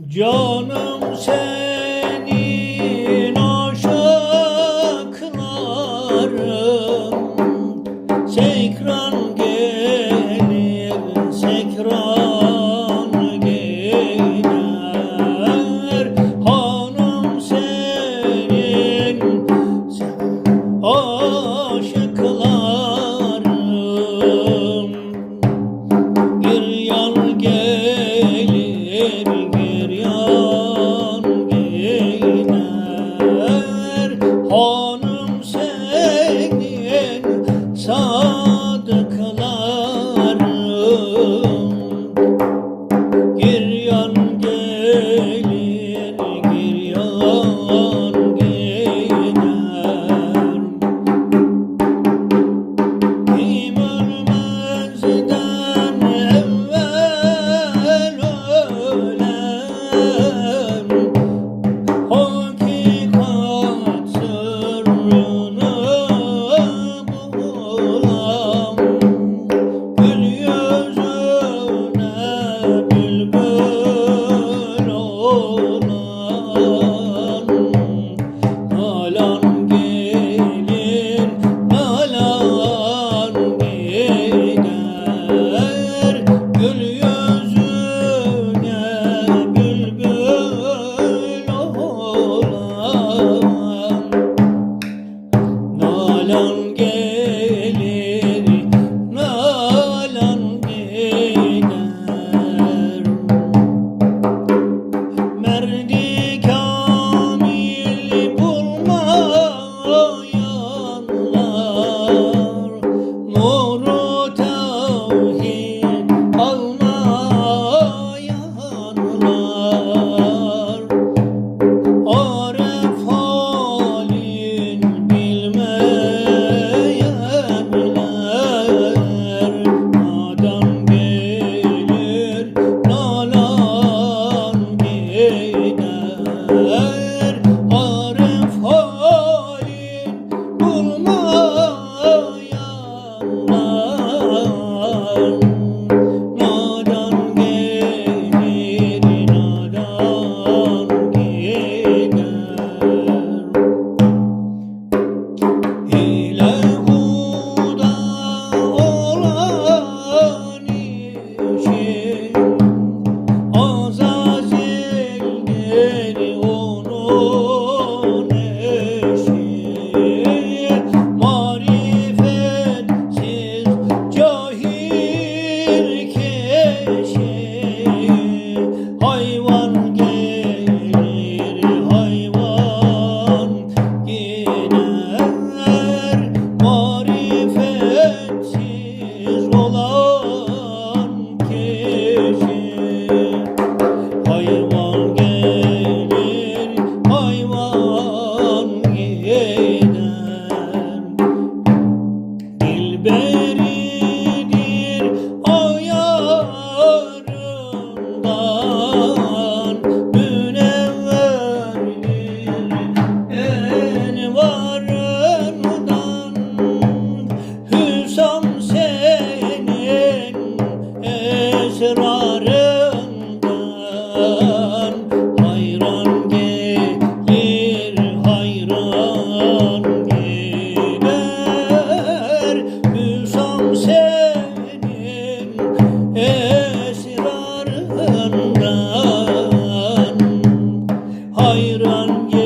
Canım senin aşıklarım Sekran da kalan 木木 better run, yeah.